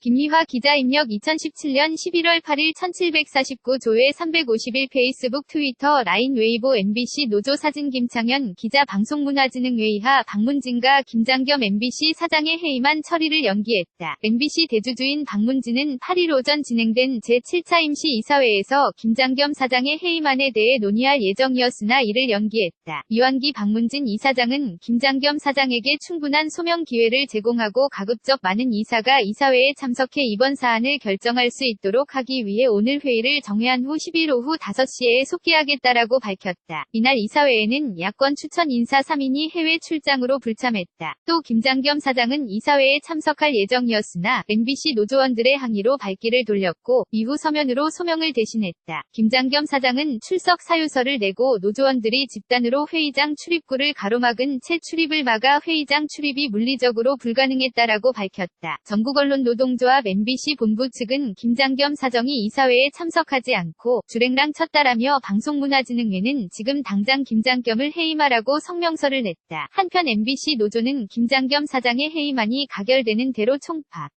김미화 기자 입력 2017년 11월 8일 1749조회 351 페이스북 트위터 라인 웨이보 MBC 노조 사진 김창현 기자 방송문화진흥회의하 박문진과 김장겸 MBC 사장의 회의만 처리를 연기했다. MBC 대주주인 박문진은 8일 오전 진행된 제7차 임시 이사회에서 김장겸 사장의 회의만에 대해 논의할 예정이었으나 이를 연기했다. 이완기 박문진 이사장은 김장겸 사장에게 충분한 소명 기회를 제공하고 가급적 많은 이사가 이사회에 참 석해 이번 사안을 결정할 수 있도록 하기 위해 오늘 회의를 정회한 후 10일 오후 5시에 속기하겠다라고 밝혔다. 이날 이사회에는 야권 추천 인사 3인이 해외 출장으로 불참했다. 또 김장겸 사장은 이사회에 참석할 예정이었으나 MBC 노조원들의 항의로 발길을 돌렸고 이후 서면으로 소명을 대신했다. 김장겸 사장은 출석 사유서를 내고 노조원들이 집단으로 회의장 출입구를 가로막은 채 출입을 막아 회의장 출입이 물리적으로 불가능했다라고 밝혔다. 전국 언론 노동조합 MBC 본부 측은 김장겸 사정이 이사회에 참석하지 않고 주랭랑 쳤다라며 방송문화진흥회는 지금 당장 김장겸을 해임하라고 성명서를 냈다. 한편 MBC 노조는 김장겸 사장의 해임안이 가결되는 대로 총파